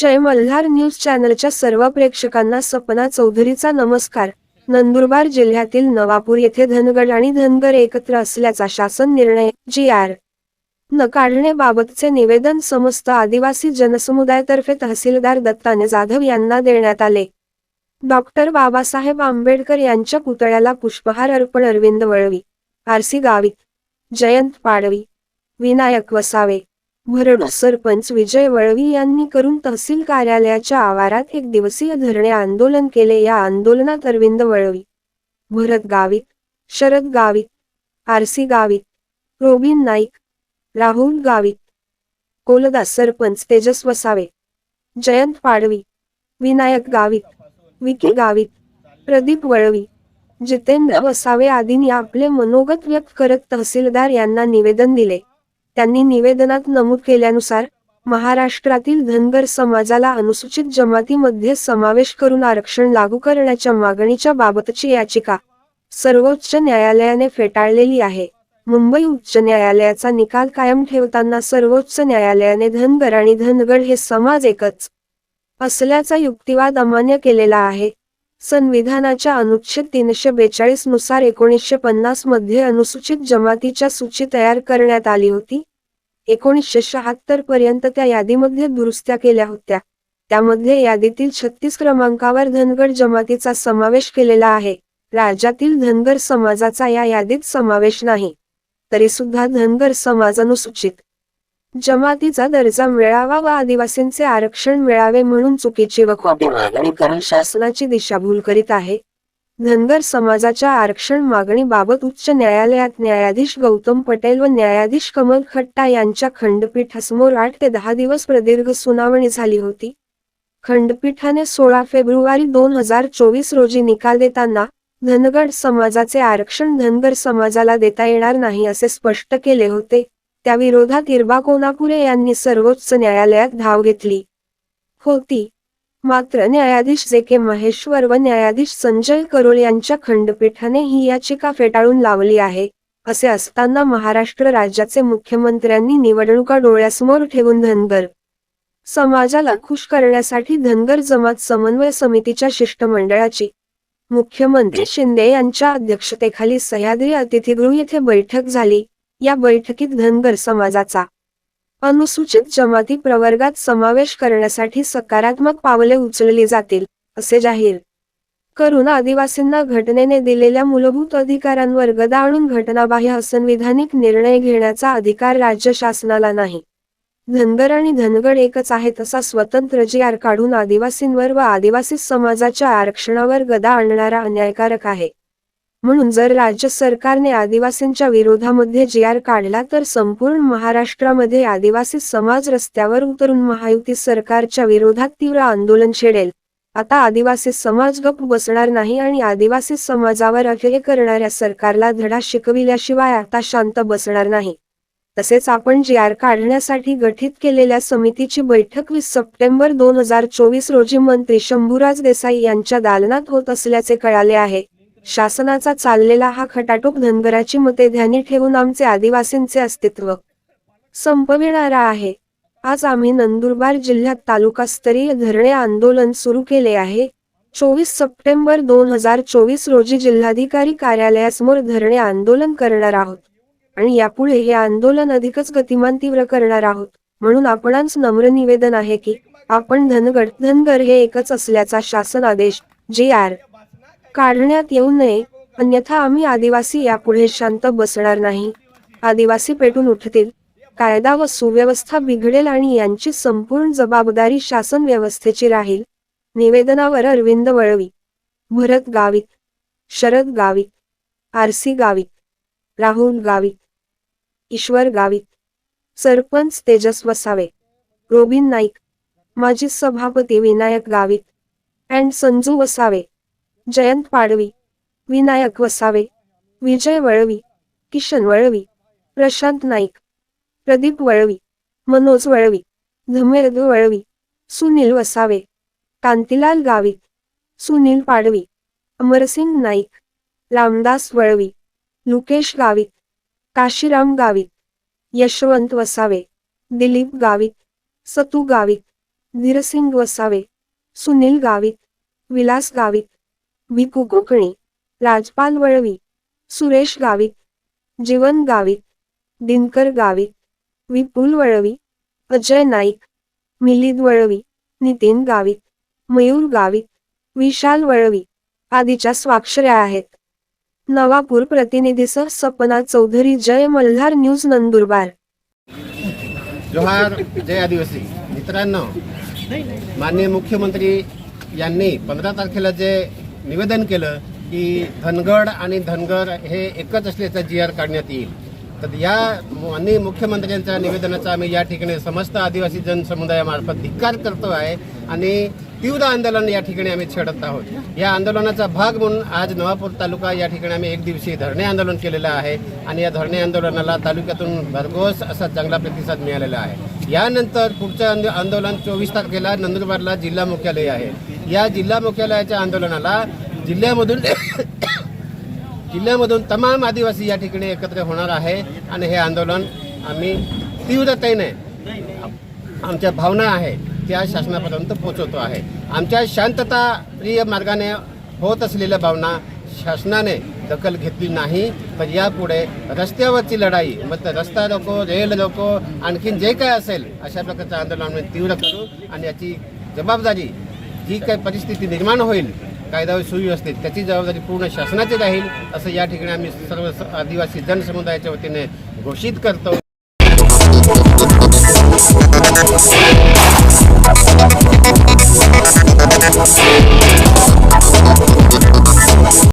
जय Malhar news चॅनलच्या सर्व प्रेक्षकांना सपना चौधरीचा नमस्कार. नंदुरबार जिल्ह्यातील नवापूर येथे धनगड आणि धनगर एकत्र असल्याचा शासन निर्णय जी आर न काढण्याबाबतचे निवेदन समस्त आदिवासी जनसमुदायातर्फे तहसीलदार दत्ताने जाधव यांना देण्यात आले. डॉक्टर बाबासाहेब आंबेडकर यांच्या पुतळ्याला पुष्पहार अर्पण अरविंद वळवी. आरसी गावित. जयंत पाडवी. विनायक वसावे. भरड सरपंच विजय वळवी यांनी करून तहसील कार्यालयाच्या आवारात एक दिवसीय धरणे आंदोलन केले. या आंदोलनात अरविंद वळवी भरत गावित शरद गावित आरसी गावित रोबिन नाईक राहुल गावित कोलदास सरपंच तेजस वसावे जयंत पाडवी विनायक गावित विकी गावित प्रदीप वळवी जितेंद्र वसावे आदींनी आपले मनोगत व्यक्त करत तहसीलदार यांना निवेदन दिले. त्यांनी निवेदनात नमूद केल्यानुसार महाराष्ट्रातील धनगर समाजाला अनुसूचित जमातीमध्ये समावेश करून आरक्षण लागू करण्याच्या मागणीच्या बाबतची याचिका सर्वोच्च न्यायालयाने फेटाळलेली आहे. मुंबई उच्च न्यायालयाचा निकाल कायम ठेवताना सर्वोच्च न्यायालयाने धनगर आणि धनगड हे समाज एकच असल्याचा युक्तिवाद अमान्य केलेला आहे. संविधानाच्या अनुच्छेद तीनशे बेचाळीसनुसार एकोणीसशे पन्नासमध्ये अनुसूचित जमातीच्या सूची तयार करण्यात आली होती. एकोणीसशे शहात्तर पर्यंत त्या यादीमध्ये दुरुस्त्या केल्या होत्या. त्यामध्ये यादीतील छत्तीस क्रमांकावर धनगर जमातीचा समावेश केलेला आहे. राज्यातील धनगर समाजाचा या यादीत समावेश नाही. तरी सुद्धा धनगर समाज अनुसूचित जमातीचा दर्जा मिळावा व आदिवासींचे आरक्षण मिळावे म्हणून चुकीची व शासनाची दिशाभूल करीत आहे. धनगर समाजाच्या आरक्षण मागणीबाबत उच्च न्यायालयात न्यायाधीश गौतम पटेल व न्यायाधीश कमल खट्टा यांच्या खंडपीठासमोर आठ ते दहा दिवस प्रदीर्घ सुनावणी झाली होती. खंडपीठाने सोळा फेब्रुवारी दोन हजार चोवीस रोजी निकाल देताना धनगड समाजाचे आरक्षण धनगर समाजाला देता येणार नाही असे स्पष्ट केले होते. त्याविरोधात इरबा कोनापुरे यांनी सर्वोच्च न्यायालयात धाव घेतली. होती. मात्र न्यायाधीश जे के महेश्वर व न्यायाधीश संजय करोल यांच्या खंडपीठाने ही याचिका फेटाळून लावली आहे असे असताना महाराष्ट्र राज्याचे मुख्यमंत्र्यांनी निवडणुका डोळ्यासमोर ठेवून धनगर समाजाला खुश करण्यासाठी धनगर जमात समन्वय समितीच्या शिष्टमंडळाची मुख्यमंत्री शिंदे यांच्या अध्यक्षतेखाली सह्याद्री अतिथीगृह येथे बैठक झाली या बैठकीत धनगर समाजाचा अनुसूचित जमाती प्रवर्गात समावेश करण्यासाठी सकारात्मक पावले उचलली जातील असे जाहीर. करून आदिवासींना घटनेने दिलेल्या मूलभूत अधिकारांवर गदा आणून घटनाबाह्य असंविधानिक निर्णय घेण्याचा अधिकार राज्य शासनाला नाही. धनगर आणि धनगड एकच आहे तसा स्वतंत्र जी आर काढून आदिवासींवर व आदिवासी समाजाच्या आरक्षणावर गदा आणणारा अन्यायकारक आहे. म्हणून जर राज्य सरकारने आदिवासींच्या विरोधामध्ये जी आर काढला तर संपूर्ण महाराष्ट्रामध्ये आदिवासी समाज रस्त्यावर उतरून महायुती सरकारच्या विरोधात तीव्र आंदोलन छेडेल. आता आदिवासी समाज गप बसणार नाही आणि आदिवासी समाजावर अखेर करणाऱ्या सरकारला धडा शिकविल्याशिवाय आता शांत बसणार नाही. तसेच आपण जी आर काढण्यासाठी गठीत केलेल्या समितीची बैठक वीस सप्टेंबर दोन हजार चोवीस रोजी मंत्री शंभूराज देसाई यांच्या दालनात होत असल्याचे कळाले आहे. शासनाचा चाललेला हा खटाटोप धनगराची मते ध्यानी ठेवून आमचे आदिवासींचे अस्तित्व संपविणारा आहे. आज आम्ही नंदुरबार जिल्ह्यात तालुकास्तरीय धरणे आंदोलन सुरू केले आहे. चोवीस सप्टेंबर दोन हजार चोवीस रोजी जिल्हाधिकारी कार्यालयासमोर धरणे आंदोलन करणार आहोत. आणि यापुढे हे आंदोलन अधिकच गतिमान तीव्र करणार आहोत. म्हणून आपणांच नम्र निवेदन आहे की आपण धनगड धनगर हे एकच असल्याचा शासन आदेश जी आर. काढण्यात येऊ नये अन्यथा आम्ही आदिवासी यापुढे शांत बसणार नाही. आदिवासी पेटून उठतील. कायदा व सुव्यवस्था बिघडेल आणि यांची संपूर्ण जबाबदारी शासन व्यवस्थेची राहील. निवेदनावर अरविंद वळवी. भरत गावित. शरद गावित. आरसी गावित. राहुल गावित. ईश्वर गावित. सरपंच तेजस वसावे रोबिन नाईक. माजी सभापती विनायक गावित. अँड संजू वसावे. जयंत पाडवी विनायक वसावे विजय वळवी किशन वळवी प्रशांत नाईक प्रदीप वळवी मनोज वळवी धमेर्द वळवी सुनील वसावे कांतीलाल गावित सुनील पाडवी अमरसिंग नाईक रामदास वळवी लुकेश गावित काशीराम गावित यशवंत वसावे दिलीप गावित सतू गावित धीरसिंग वसावे सुनील गावित विलास गावित विकू कोकणी राजपाल वळवी सुरेश गावित जीवन गावित दिनकर गावित विपुल वळवी अजय नाईक मिलिंद वळवी नितीन गावित मयूर गावित विशाल वळवी आदीच्या स्वाक्षऱ्या आहेत. नवापूर प्रतिनिधीसह सपना चौधरी जय मल्हार न्यूज नंदुरबार. जोहार जय आदिवासी. मित्रांनो माननीय मुख्यमंत्री यांनी पंधरा तारखेला जे निवेदन केलं की धनगड आणि धनगर हे एकच असल्याचा जी आर काढण्यात येईल. तर या माननीय मुख्यमंत्र्यांच्या निवेदनाचा आम्ही या ठिकाणी समस्त आदिवासी जनसमुदायामार्फत धिक्कार करतो आहे आणि तीव्र आंदोलन या ठिकाणी आम्ही छेडत आहोत. या आंदोलनाचा भाग म्हणून आज नवापूर तालुका या ठिकाणी आम्ही एक दिवशी धरणे आंदोलन केलेलं आहे आणि या धरणे आंदोलनाला तालुक्यातून भरघोस असा चांगला प्रतिसाद मिळालेला आहे. यानंतर पुढचं आंदोलन चोवीस तारखेला नंदुरबारला जिल्हा मुख्यालय आहे. या जिल्हा मुख्यालयाच्या आंदोलनाला जिल्ह्यामधून जिल्ह्यामधून तमाम आदिवासी या ठिकाणी एकत्र होणार आहे. आणि हे आंदोलन आम्ही तीव्रतेने आमच्या भावना आहे त्या शासनापर्यंत पोहोचवतो आहे. आमच्या शांतता प्रिय मार्गाने होत असलेल्या भावना शासनाने दखल घेतली नाही. तर यापुढे रस्त्यावरची लढाई मग रस्ता रोको रेल रोको आणखीन जे काय असेल अशा प्रकारचं आंदोलन आम्ही तीव्र करू. आणि याची जबाबदारी जी काही परिस्थिती निर्माण होईल कायदा व त्याची जबाबदारी पूर्ण शासनाची राहील असं या ठिकाणी आम्ही सर्व आदिवासी जनसमुदायाच्या वतीने घोषित करतो.